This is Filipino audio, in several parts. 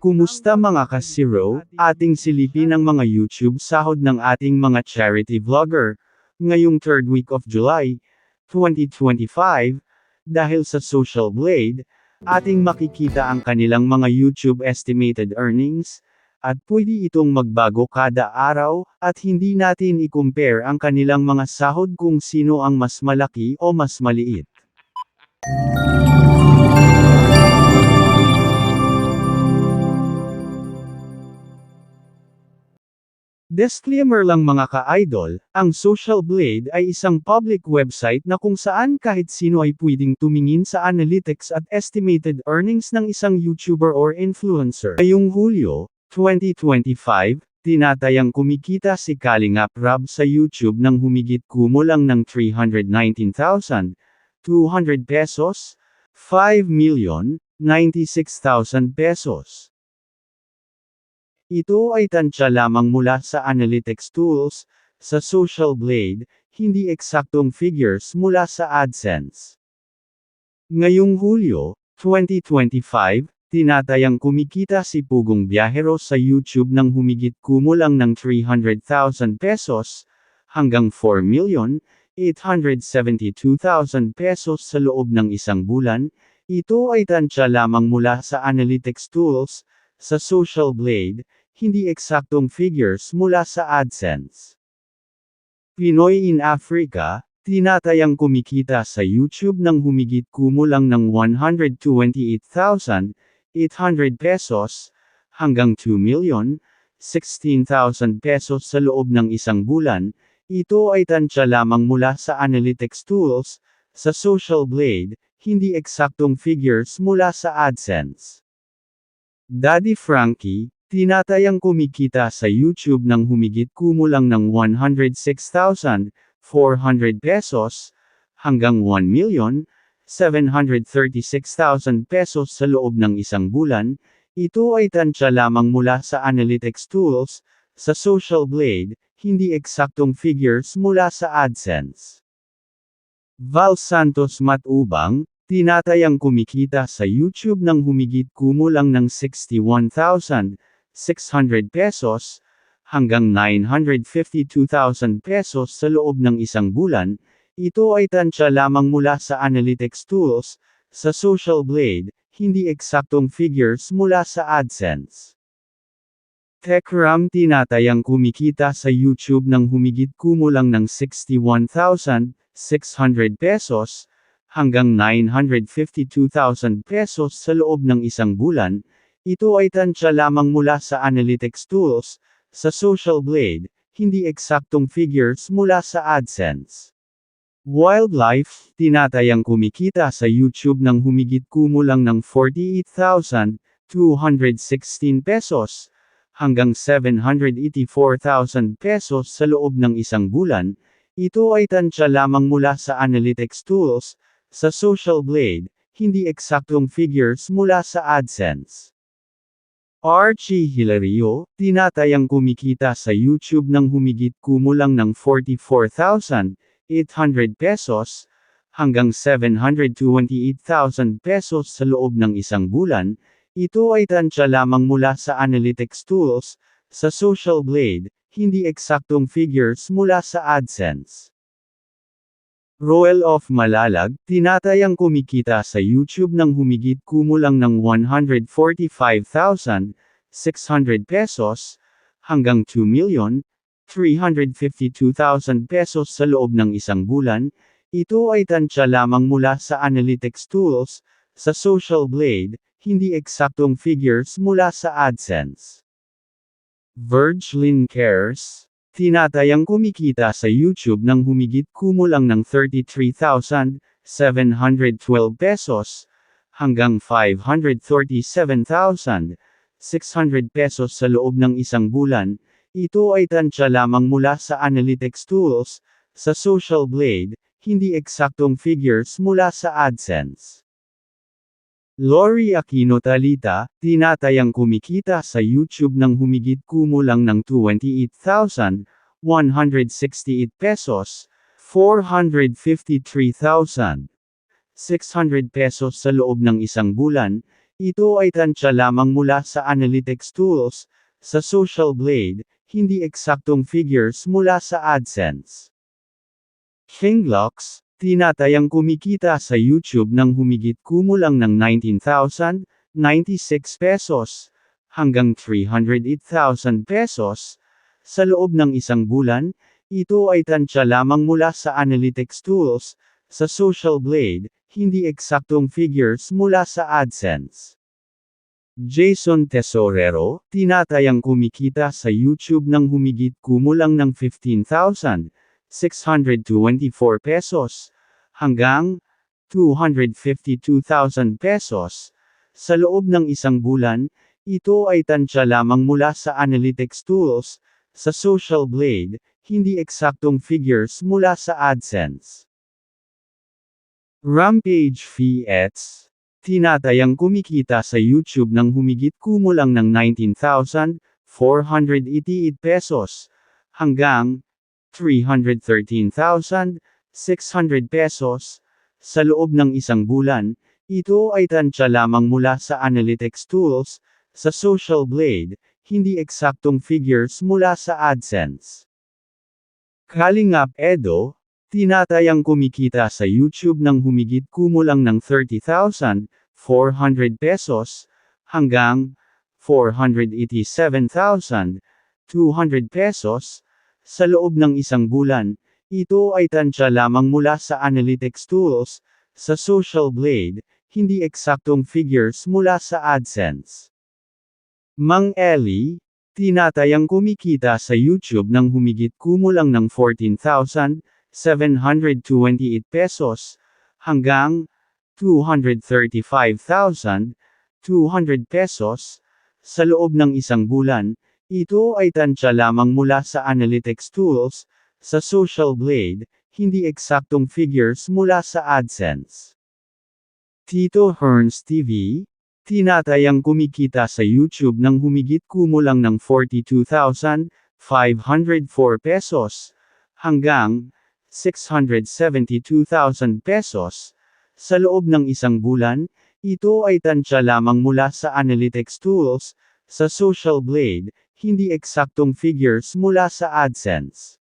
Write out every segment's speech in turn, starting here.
Kumusta mga ka-zero, ating silipin ang mga YouTube sahod ng ating mga charity vlogger, ngayong third week of July, 2025, dahil sa Social Blade, ating makikita ang kanilang mga YouTube estimated earnings, at pwede itong magbago kada araw, at hindi natin i-compare ang kanilang mga sahod kung sino ang mas malaki o mas maliit. Disclaimer lang mga ka-idol, ang Social Blade ay isang public website na kung saan kahit sino ay pwedeng tumingin sa analytics at estimated earnings ng isang YouTuber or influencer. Ngayong Hulyo, 2025, tinatayang kumikita si Kalingap Rab sa YouTube ng humigit kumulang ng 319,200 pesos, 5,096,000 pesos. Ito ay tansya lamang mula sa analytics tools, sa Social Blade, hindi eksaktong figures mula sa AdSense. Ngayong Hulyo, 2025, tinatayang kumikita si Pugong Biyahero sa YouTube ng humigit kumulang ng 300,000 pesos, hanggang 4,872,000 pesos sa loob ng isang bulan, ito ay tansya lamang mula sa analytics tools, sa Social Blade, hindi eksaktong figures mula sa AdSense. Pinoy in Africa, tinatayang kumikita sa YouTube ng humigit kumulang ng 128,800 pesos, hanggang 2,016,000 pesos sa loob ng isang bulan, ito ay tansya lamang mula sa analytics tools, sa Social Blade, hindi eksaktong figures mula sa AdSense. Daddy Frankie, tinatayang kumikita sa YouTube ng humigit kumulang ng 106,400 pesos, hanggang 1,736,000 pesos sa loob ng isang bulan, ito ay tansya lamang mula sa analytics tools, sa Social Blade, hindi eksaktong figures mula sa AdSense. Val Santos Matubang, tinatayang kumikita sa YouTube ng humigit kumulang ng 61,000 600 pesos, hanggang 952,000 pesos sa loob ng isang bulan, ito ay tansya lamang mula sa analytics tools, sa Social Blade, hindi eksaktong figures mula sa AdSense. TechRam tinatayang kumikita sa YouTube ng humigit kumulang ng 61,600 pesos, hanggang 952,000 pesos sa loob ng isang bulan, ito ay tansya lamang mula sa analytics tools, sa Social Blade, hindi eksaktong figures mula sa AdSense. Wildlife, tinatayang kumikita sa YouTube ng humigit kumulang ng 48,216 pesos, hanggang 784,000 pesos sa loob ng isang bulan, ito ay tansya lamang mula sa analytics tools, sa Social Blade, hindi eksaktong figures mula sa AdSense. Archie Hilario, tinatayang kumikita sa YouTube ng humigit kumulang ng 44,800 pesos, hanggang 728,000 pesos sa loob ng isang bulan, ito ay tansya lamang mula sa analytics tools, sa Social Blade, hindi eksaktong figures mula sa AdSense. Roel of Malalag, tinatayang kumikita sa YouTube ng humigit kumulang ng 145,600 pesos, hanggang 2,352,000 pesos sa loob ng isang bulan, ito ay tansya lamang mula sa analytics tools, sa Social Blade, hindi eksaktong figures mula sa AdSense. Virgilin Cares, Tinatayang kumikita sa YouTube ng humigit kumulang ng 33,712 pesos, hanggang 537,600 pesos sa loob ng isang bulan, ito ay tansya lamang mula sa analytics tools, sa Social Blade, hindi eksaktong figures mula sa AdSense. Lori Aquino Talita, tinatayang kumikita sa YouTube ng humigit kumulang ng 28,168 pesos, 453,600 pesos sa loob ng isang bulan, Ito ay tansya lamang mula sa analytics tools, sa Social Blade, hindi eksaktong figures mula sa AdSense. Kinglox, tinatayang kumikita sa YouTube ng humigit kumulang ng 19,096 pesos hanggang 308,000 pesos sa loob ng isang bulan. Ito ay tansya lamang mula sa analytics tools, sa Social Blade, hindi eksaktong figures mula sa AdSense. Jason Tesorero, tinatayang kumikita sa YouTube ng humigit kumulang ng 15,624 pesos hanggang 252,000 pesos sa loob ng isang bulan. Ito ay tansya lamang mula sa analytics tools, sa Social Blade, hindi eksaktong figures mula sa AdSense. Rampage Fiats, tinatayang kumikita sa YouTube ng humigit kumulang ng 19,488 pesos, hanggang 313,600 pesos, sa loob ng isang bulan, ito ay tansya lamang mula sa analytics tools, sa Social Blade, hindi eksaktong figures mula sa AdSense. Kalingap Edo, tinatayang kumikita sa YouTube ng humigit kumulang ng 30,400 pesos, hanggang 487,200 pesos, sa loob ng isang bulan, ito ay tansya lamang mula sa analytics tools, sa Social Blade, hindi eksaktong figures mula sa AdSense. Mang Eli, tinatayang kumikita sa YouTube ng humigit kumulang ng 14,728 pesos, hanggang 235,200 pesos, sa loob ng isang bulan, ito ay tansya lamang mula sa analytics tools, sa Social Blade, hindi eksaktong figures mula sa AdSense. Tito Hearns TV, Tinatayang kumikita sa YouTube ng humigit kumulang ng 42,504 pesos, hanggang 672,000 pesos, sa loob ng isang bulan, ito ay tansya lamang mula sa analytics tools, sa Social Blade, hindi eksaktong figures mula sa AdSense.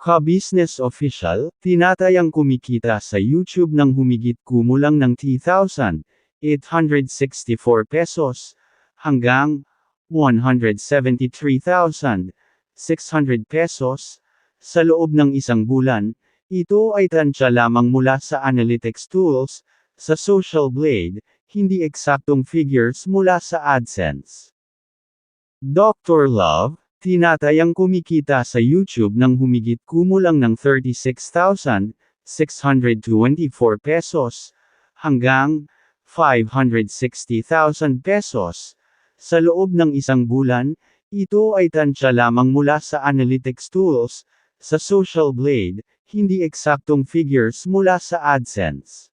Ka-Business Official, tinatayang kumikita sa YouTube ng humigit kumulang ng 10,000, 864 pesos, hanggang 173,600 pesos, sa loob ng isang bulan, ito ay tansya lamang mula sa analytics tools, sa Social Blade, hindi eksaktong figures mula sa AdSense. Dr. Love, tinatayang kumikita sa YouTube ng humigit kumulang ng 36,624 pesos, hanggang 560,000 pesos. Sa loob ng isang bulan, ito ay tansya lamang mula sa analytics tools, sa Social Blade, hindi eksaktong figures mula sa AdSense.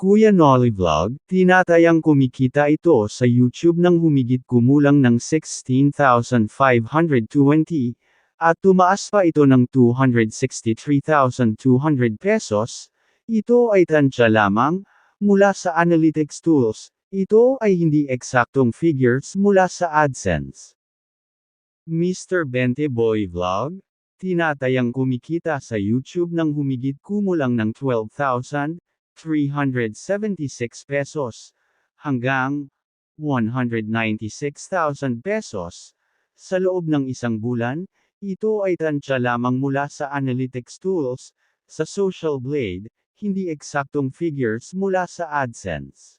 Kuya Nolly Vlog, tinatayang kumikita ito sa YouTube ng humigit kumulang ng 16,520, at tumaas pa ito ng 263,200 pesos, ito ay tansya lamang, Mula sa analytics tools, ito ay hindi eksaktong figures mula sa AdSense. Mr. Bente Boy Vlog, tinatayang kumikita sa YouTube ng humigit kumulang ng 12,376 pesos, hanggang 196,000 pesos. Sa loob ng isang bulan, ito ay tansya lamang mula sa analytics tools, sa Social Blade, hindi eksaktong figures mula sa AdSense.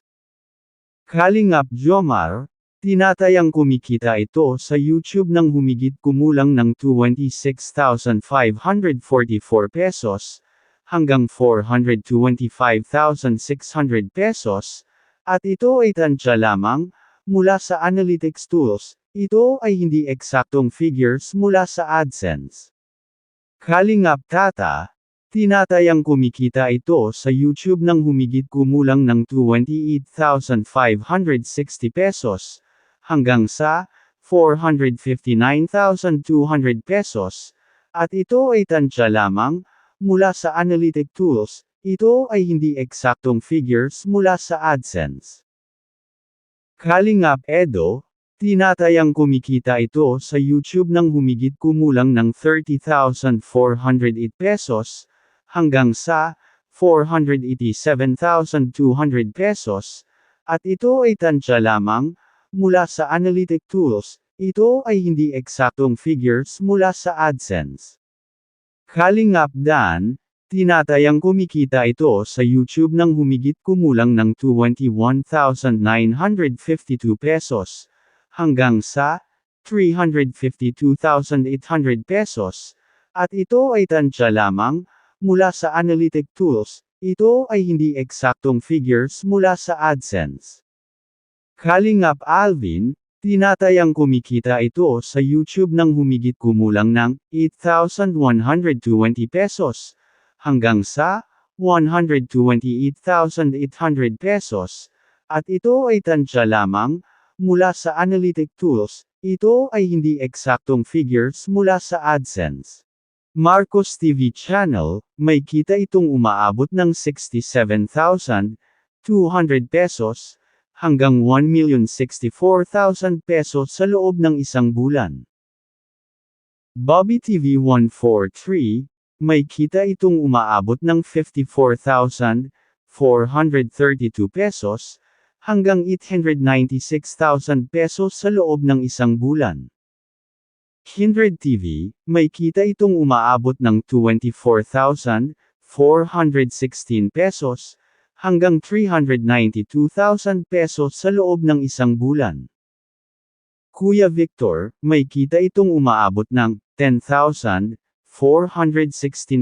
Kalingap Jomar, tinatayang kumikita ito sa YouTube ng humigit kumulang ng 26,544 pesos, hanggang 425,600 pesos, at ito ay tansya lamang, mula sa analytics tools, ito ay hindi eksaktong figures mula sa AdSense. Kalingap Tata, Tinatayang kumikita ito sa YouTube ng humigit kumulang ng 28,560 pesos, hanggang sa 459,200 pesos, at ito ay tansya lamang, mula sa analytic tools, ito ay hindi eksaktong figures mula sa AdSense. Kalingap Edo, tinatayang kumikita ito sa YouTube ng humigit kumulang ng 30,408 pesos, hanggang sa 487,200 pesos, at ito ay tansya lamang, mula sa analytic tools, ito ay hindi eksaktong figures mula sa AdSense. Kalingap Dan, tinatayang kumikita ito sa YouTube ng humigit kumulang ng 21,952 pesos, hanggang sa 352,800 pesos, at ito ay tansya lamang, mula sa analytic tools, ito ay hindi eksaktong figures mula sa AdSense. Kalingap Alvin, tinatayang kumikita ito sa YouTube ng humigit kumulang ng 8,120 pesos, hanggang sa 128,800 pesos, at ito ay tansya lamang, mula sa analytic tools, ito ay hindi eksaktong figures mula sa AdSense. Marcos TV Channel, may kita itong umaabot ng 67,200 pesos, hanggang 1,064,000 pesos sa loob ng isang bulan. Bobby TV 143, may kita itong umaabot ng 54,432 pesos, hanggang 896,000 pesos sa loob ng isang bulan. Kindred TV, may kita itong umaabot ng 24,416 pesos, hanggang 392,000 pesos sa loob ng isang bulan. Kuya Victor, may kita itong umaabot ng 10,416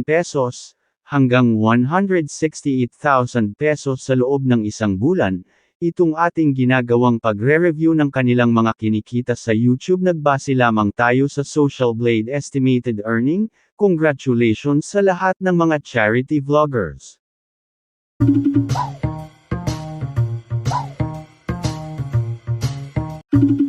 pesos, hanggang 168,000 pesos sa loob ng isang bulan, itong ating ginagawang pagre-review ng kanilang mga kinikita sa YouTube nagbase lamang tayo sa Social Blade estimated earning, congratulations sa lahat ng mga charity vloggers. Thank you.